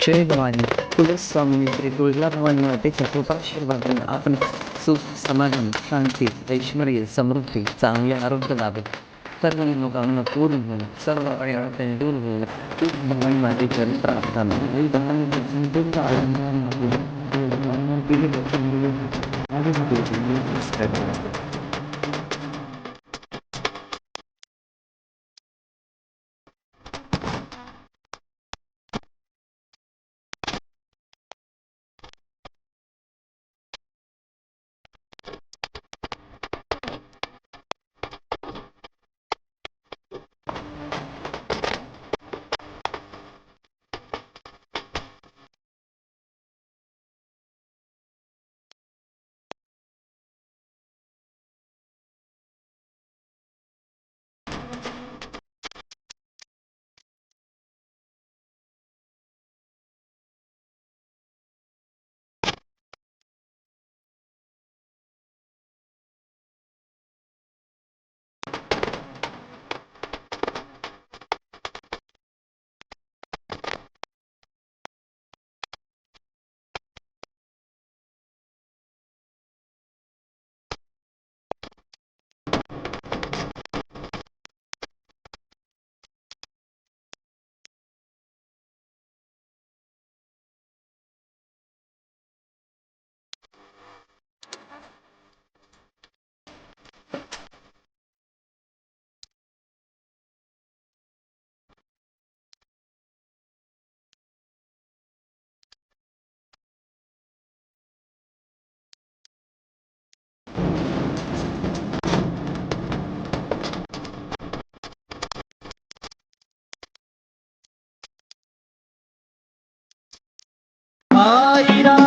जय भवानी कुलस्वामी श्री तुळजाभवानीवरती चतुर्पाशीर्वादन आपण सुख समाधान शांती ऐश्वर्य समृद्धी चांगले आरोग्य लाभेल सर्व लोकांना पूर्ण होईल सर्व अडचणी दूर होईल तूच भवानी माझी चरित्र प्रार्थना हे भवानी Saira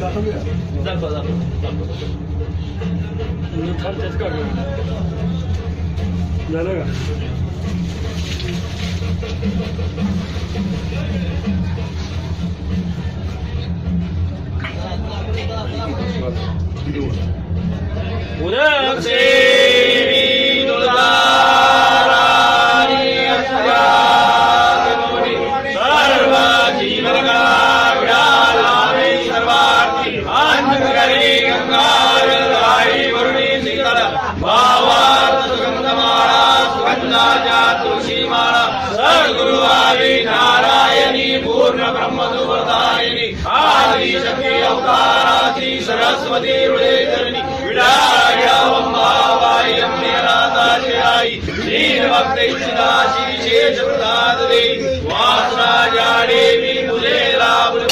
दाखव दाखव थार त्याच काढ झालं का उद्या గురువారి నారాయణి పూర్ణ బ్రహ్మ సుప్రదాయని ఆది శక్తి అవతారాది సరస్వతి హృదయధరణి విడాయాయి అమ్మేరాతాశయాయి శ్రీభక్తైషిదాశీ శేషృతాదే వాసరాజాడేవి ముజేరాములు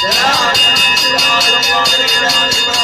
Yeah. Hare Krishna